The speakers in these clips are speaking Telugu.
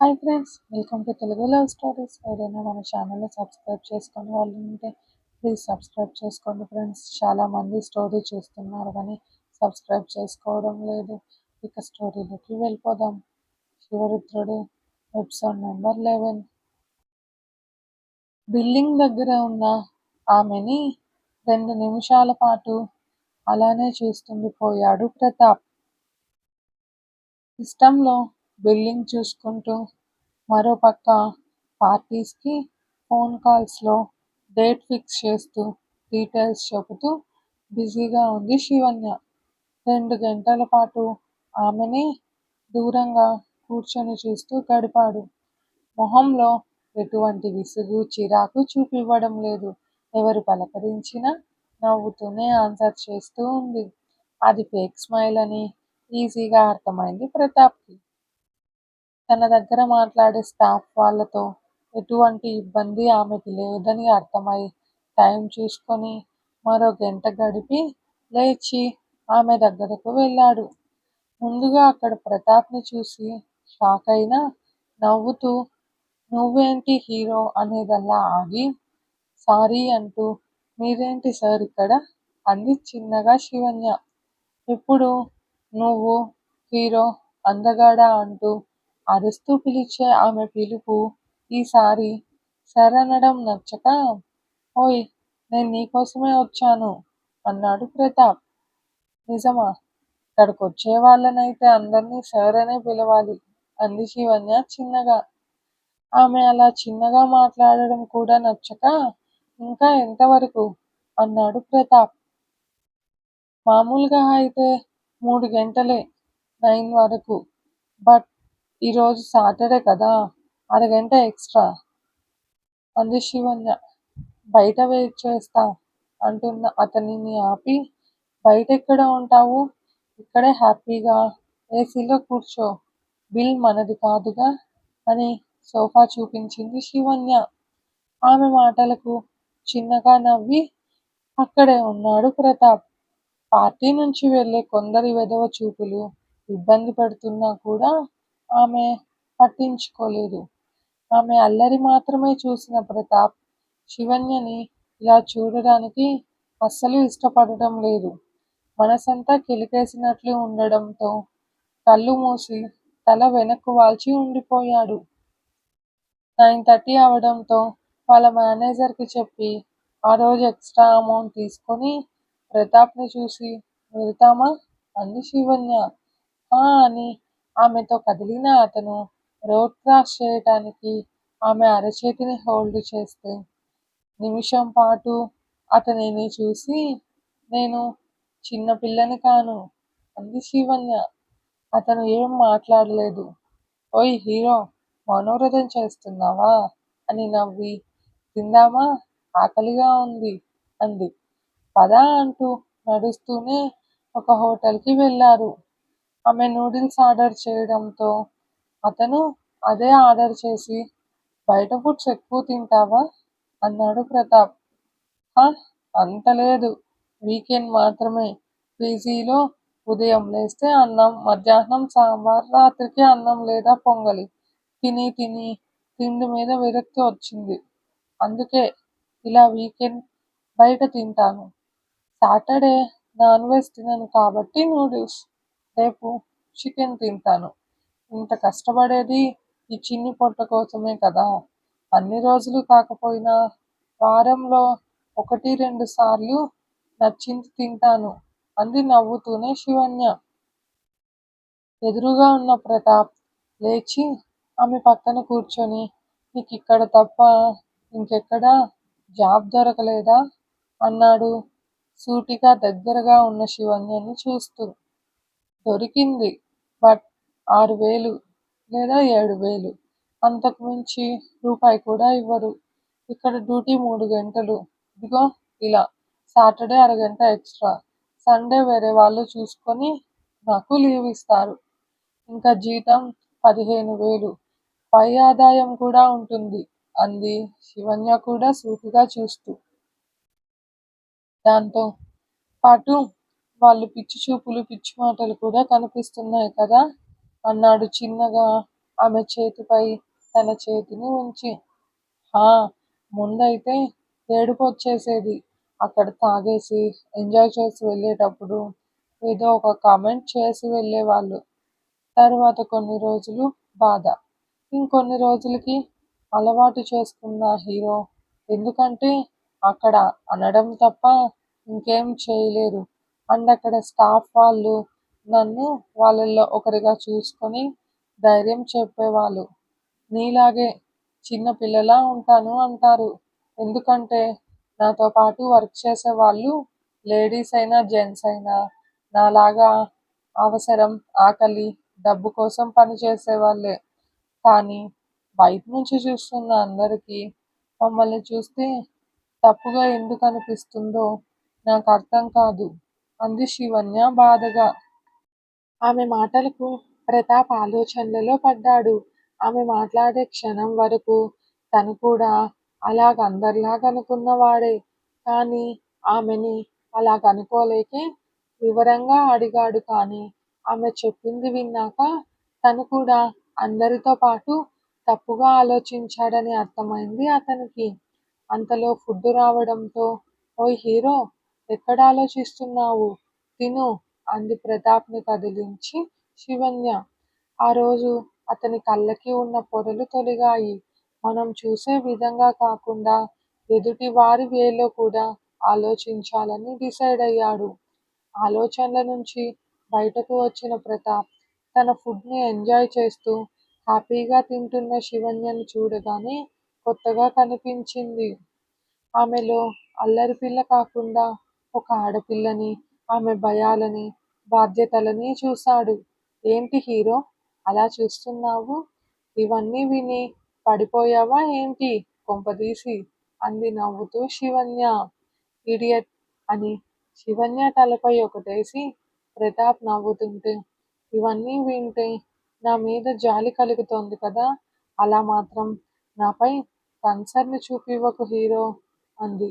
Hi friends welcome to Telugu love stories ఎవరైనా మన ఛానల్ని సబ్స్క్రైబ్ చేసుకుని వాళ్ళు ఉంటే ప్లీజ్ సబ్స్క్రైబ్ చేసుకోండి ఫ్రెండ్స్ చాలామంది స్టోరీ చూస్తున్నారు కానీ సబ్స్క్రైబ్ చేసుకోవడం లేదు. ఇక స్టోరీలోకి వెళ్ళిపోదాం. Shivarudrudu episode number eleven building దగ్గర ఉన్న ఆమెని రెండు నిమిషాల పాటు అలానే చూస్తుండిపోయాడు ప్రతాప్. సిస్టంలో బిల్లింగ్ చూసుకుంటూ మరోపక్క పార్టీస్కి ఫోన్ కాల్స్లో డేట్ ఫిక్స్ చేస్తూ డీటెయిల్స్ చెబుతూ బిజీగా ఉంది శివన్య. రెండు గంటల పాటు ఆమెనే దూరంగా కూర్చొని చూస్తూ గడిపాడు. మొహంలో ఎటువంటి విసుగు చిరాకు చూపివ్వడం లేదు. ఎవరు పలకరించినా నవ్వుతూనే ఆన్సర్ చేస్తూ ఉంది. అది ఫేక్ స్మైల్ అని ఈజీగా అర్థమైంది ప్రతాప్కి. తన దగ్గర మాట్లాడే స్టాఫ్ వాళ్ళతో ఎటువంటి ఇబ్బంది ఆమెకి లేదని అర్థమై టైం చూసుకొని మరో గంట గడిపి లేచి ఆమె దగ్గరకు వెళ్ళాడు. ముందుగా అక్కడ ప్రతాప్ని చూసి షాక్ అయినా నవ్వుతూ నువ్వేంటి హీరో అనేదల్లా ఆగి సారీ అంటూ మీరేంటి సార్ ఇక్కడ? అంది చిన్నగా శివన్య. ఇప్పుడు నువ్వు హీరో అందగాడా? అంటూ అరుస్తూ పిలిచే ఆమె పిలుపు ఈసారి సరనడం నచ్చక ఓయ్ నేను నీకోసమే వచ్చాను అన్నాడు ప్రతాప్. నిజమా? ఇక్కడికి వచ్చే వాళ్ళనైతే అందరినీ సార్ అనే పిలవాలి అంది శివన్య చిన్నగా. ఆమె అలా చిన్నగా మాట్లాడడం కూడా నచ్చక ఇంకా ఎంతవరకు? అన్నాడు ప్రతాప్. మామూలుగా అయితే మూడు గంటలే నైన్ వరకు. బట్ ఈరోజు సాటర్డే కదా అరగంట ఎక్స్ట్రా. అంది శివన్య బయట వెయిట్ చేస్తా అంటున్న అతనిని ఆపి. బయట ఎక్కడ ఉంటావు? ఇక్కడే హ్యాపీగా ఏసీలో కూర్చో. బిల్ మనది కాదుగా అని సోఫా చూపించింది శివన్య ఆమె మాటలకు చిన్నగా నవ్వి అక్కడే ఉన్నాడు ప్రతాప్. పార్టీ నుంచి వెళ్ళే కొందరి వెధవ చూపులు ఇబ్బంది పెడుతున్నా కూడా ఆమె పట్టించుకోలేదు. ఆమె అల్లరి మాత్రమే చూసిన ప్రతాప్ శివన్యని ఇలా చూడడానికి అస్సలు ఇష్టపడటం లేదు. మనసంతా కిలికేసినట్లు ఉండడంతో కళ్ళు మూసి తల వెనక్కు వాల్చి ఉండిపోయాడు. నైన్ థర్టీ అవడంతో వాళ్ళ మేనేజర్కి చెప్పి ఆ రోజు ఎక్స్ట్రా అమౌంట్ తీసుకొని ప్రతాప్ని చూసి వెళ్తామా? అంది శివన్య అని ఆమెతో కదిలిన అతను రోడ్ క్రాస్ చేయటానికి ఆమె అరచేతిని హోల్డ్ చేస్తే నిమిషం పాటు అతనిని చూసి నేను చిన్న పిల్లని కాను అంది శివన్య అతను ఏం మాట్లాడలేదు. ఓయ్ హీరో మనోరథం చేస్తున్నావా? అని నవ్వి తిందామా? ఆకలిగా ఉంది అంది. పదా అంటూ నడుస్తూనే ఒక హోటల్కి వెళ్ళారు. ఆమె నూడిల్స్ ఆర్డర్ చేయడంతో అతను అదే ఆర్డర్ చేసి బయట ఫుడ్స్ ఎక్కువ తింటావా? అన్నాడు ప్రతాప్. అంత లేదు. వీకెండ్ మాత్రమే. పీజీలో ఉదయం లేస్తే అన్నం మధ్యాహ్నం సాంబార్ రాత్రికి అన్నం లేదా పొంగలి. తిని తిని తిండి మీద విరక్తి వచ్చింది. అందుకే ఇలా వీకెండ్ బయట తింటాను. సాటర్డే నాన్ వెజ్ తినను కాబట్టి నూడిల్స్ రేపు చికెన్ తింటాను. ఇంత కష్టపడేది ఈ చిన్ని పొట్ట కోసమే కదా. అన్ని రోజులు కాకపోయినా వారంలో ఒకటి రెండు సార్లు నచ్చింది తింటాను. అంది నవ్వుతూనే శివన్య ఎదురుగా ఉన్న ప్రతాప్ లేచి ఆమె పక్కన కూర్చొని నీకు ఇక్కడ తప్ప ఇంకెక్కడా? జాబ్ దొరకలేదా? అన్నాడు సూటిగా దగ్గరగా ఉన్న శివన్యని చూస్తూ. దొరికింది. బట్ ఆరు వేలు లేదా ఏడు వేలు. అంతకు మించి రూపాయి కూడా ఇవ్వరు. ఇక్కడ డ్యూటీ మూడు గంటలు. ఇదిగో ఇలా. సాటర్డే అరగంట ఎక్స్ట్రా. సండే వేరే వాళ్ళు చూసుకొని నాకు లీవ్ ఇస్తారు. ఇంకా జీతం పదిహేను వేలు. పై ఆదాయం కూడా ఉంటుంది. అంది శివన్య కూడా సూటిగా చూస్తూ. దాంతో పాటు వాళ్ళు పిచ్చి చూపులు పిచ్చి మాటలు కూడా కనిపిస్తున్నాయి కదా అన్నాడు చిన్నగా ఆమె చేతిపై తన చేతిని ఉంచి. హా ముందైతే ఏడుపొచ్చేసేది. అక్కడ తాగేసి, ఎంజాయ్ చేసి వెళ్ళేటప్పుడు ఏదో ఒక కామెంట్ చేసి వెళ్ళేవాళ్ళు. తర్వాత కొన్ని రోజులు బాధ. ఇంకొన్ని రోజులకి అలవాటు చేసుకున్న హీరో ఎందుకంటే అక్కడ అనడం తప్ప ఇంకేం చేయలేరు. అండ్ అక్కడ స్టాఫ్ వాళ్ళు నన్ను వాళ్ళల్లో ఒకరిగా చూసుకొని ధైర్యం చెప్పేవాళ్ళు. నీలాగే చిన్న పిల్లలా ఉంటాను అంటారు. ఎందుకంటే నాతో పాటు వర్క్ చేసే వాళ్ళు లేడీస్ అయినా జెంట్స్ అయినా నాలాగా అవసరం ఆకలి డబ్బు కోసం పనిచేసే వాళ్ళే. కానీ బయట నుంచి చూస్తున్న అందరికీ మమ్మల్ని చూస్తే తప్పుగా ఎందుకు అనిపిస్తుందో నాకు అర్థం కాదు అంది శివన్య బాధగా. ఆమె మాటలకు ప్రతాప్ ఆలోచనలలో పడ్డాడు. ఆమె మాట్లాడే క్షణం వరకు తను కూడా అలాగందరిలాగనుకున్నవాడే. కానీ ఆమెని అలాగనుకోలేకే వివరంగా అడిగాడు కానీ ఆమె చెప్పింది విన్నాక తను కూడా అందరితో పాటు తప్పుగా ఆలోచించాడని అర్థమైంది అతనికి. అంతలో ఫుడ్ రావడంతో ఓయ్ హీరో! ఎక్కడ ఆలోచిస్తున్నావు? తిను అంది ప్రతాప్ని కదిలించి శివన్య. ఆ రోజు అతని కళ్ళకి ఉన్న పొరలు తొలిగాయి మనం చూసే విధంగా కాకుండా ఎదుటి వారి వేలో కూడా ఆలోచించాలని డిసైడ్ అయ్యాడు. ఆలోచనల నుంచి బయటకు వచ్చిన ప్రతాప్ తన ఫుడ్ని ఎంజాయ్ చేస్తూ హ్యాపీగా తింటున్న శివన్యని చూడగానే కొత్తగా కనిపించింది. ఆమెలో అల్లరి పిల్ల కాకుండా ఒక ఆడపిల్లని, ఆమె భయాలని బాధ్యతలని చూశాడు. ఏంటి హీరో! అలా చూస్తున్నావు? ఇవన్నీ విని పడిపోయావా ఏంటి కొంపదీసి? అంది నవ్వుతూ శివన్య. ఇడియట్ అని శివన్య తలపై ఒకటేసి ప్రతాప్ నవ్వుతుంటే ఇవన్నీ వింటే నా మీద జాలి కలుగుతోంది కదా! అలా మాత్రం నాపై కన్సర్న్ చూపివ్వకు హీరో అంది.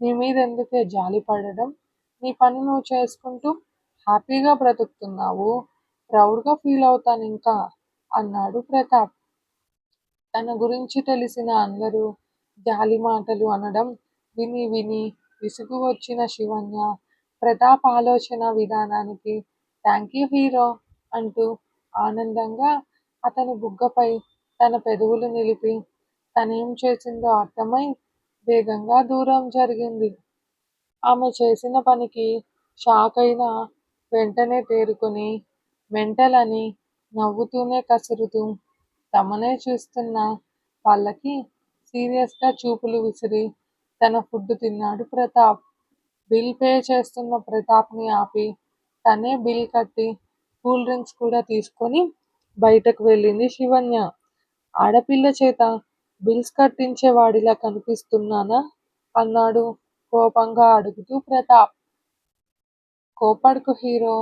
నీ మీద ఎందుకే జాలిపడడం? నీ పని నువ్వు చేసుకుంటూ హ్యాపీగా బ్రతుకుతున్నావు. ప్రౌడ్గా ఫీల్ అవుతాను ఇంకా అన్నాడు ప్రతాప్. తన గురించి తెలిసిన అందరూ జాలి మాటలు అనడం విని విని విసుగు వచ్చిన శివన్య ప్రతాప్ ఆలోచన విధానానికి థ్యాంక్ యూ హీరో అంటూ ఆనందంగా అతని బుగ్గపై తన పెదవులు నిలిపి తనేం చేసిందో అర్థమై వేగంగా దూరం జరిగింది. ఆమె చేసిన పనికి షాక్ అయిన వెంటనే తేరుకొని మెంటల్ అని నవ్వుతూనే కసురుతూ తమనే చూస్తున్న వాళ్ళకి సీరియస్గా చూపులు విసిరి తన ఫుడ్ తిన్నాడు ప్రతాప్. బిల్ పే చేస్తున్న ప్రతాప్ని ఆపి తనే బిల్ కట్టి కూల్ డ్రింక్స్ కూడా తీసుకొని బయటకు వెళ్ళింది శివన్య. ఆడపిల్ల చేత బిల్స్ కట్టించే వాడిలా కనిపిస్తున్నానా? అన్నాడు కోపంగా అడుగుతూ ప్రతాప్. కోపడుకు హీరో!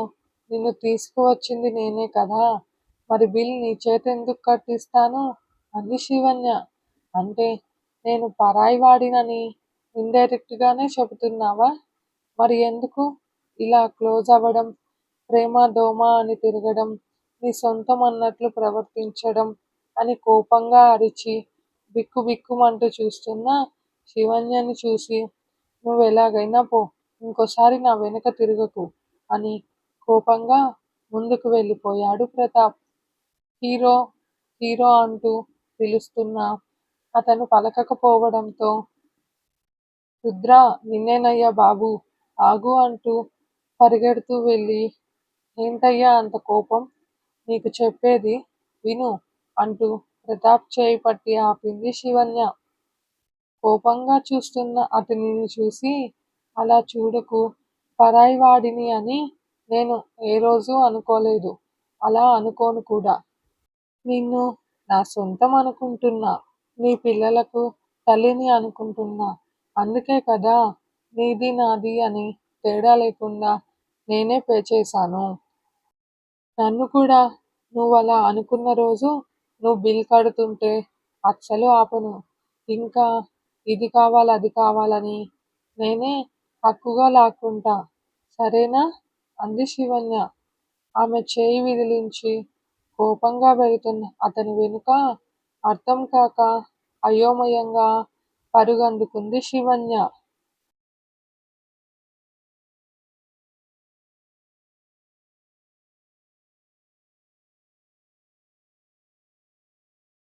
నిన్ను తీసుకువచ్చింది నేనే కదా! మరి బిల్ నీచేత ఎందుకు కట్టిస్తాను? అంది శివన్య. అంటే నేను పరాయివాడినని వాడినని ఇండైరెక్ట్గానే చెబుతున్నావా? మరి ఎందుకు ఇలా క్లోజ్ అవ్వడం ప్రేమ దోమా అని తిరగడం, నీ సొంతం అన్నట్లు ప్రవర్తించడం అని కోపంగా అరిచి బిక్కుబిక్కుమంటూ చూస్తున్న శివన్యని చూసి నువ్వు ఎలాగైనా పో ఇంకోసారి నా వెనుక తిరగకు అని కోపంగా ముందుకు వెళ్ళిపోయాడు ప్రతాప్. హీరో! హీరో! అంటూ పిలుస్తున్నా అతను పలకకపోవడంతో రుద్ర నిన్నేనయ్యా బాబూ ఆగు అంటూ పరిగెడుతూ వెళ్ళి ఏంటయ్యా అంత కోపం? నీకు చెప్పేది విను అంటూ ప్రతాప్ చేయి పట్టి ఆపింది శివన్య. కోపంగా చూస్తున్న అతనిని చూసి అలా చూడకు పరాయివాడిని అని నేను ఏ రోజు అనుకోలేదు. అలా అనుకోను కూడా. నిన్ను నా సొంతం అనుకుంటున్నా. నీ పిల్లలకు తల్లిని అనుకుంటున్నా. అందుకే కదా నీది నాది అని తేడా లేకుండా నేనే పే చేశాను. నన్ను కూడా నువ్వు అలా అనుకున్న రోజు నువ్వు బిల్ కడుతుంటే అచ్చలు ఆపను. ఇంకా ఇది కావాలి అది కావాలని నేనే హక్కుగా లాక్కుంటా. సరేనా? అంది శివన్య. ఆమె చేయి విదిలించి కోపంగా వెళుతున్న అతని వెనుక అర్థం కాక అయోమయంగా పరుగందుకుంది శివన్య.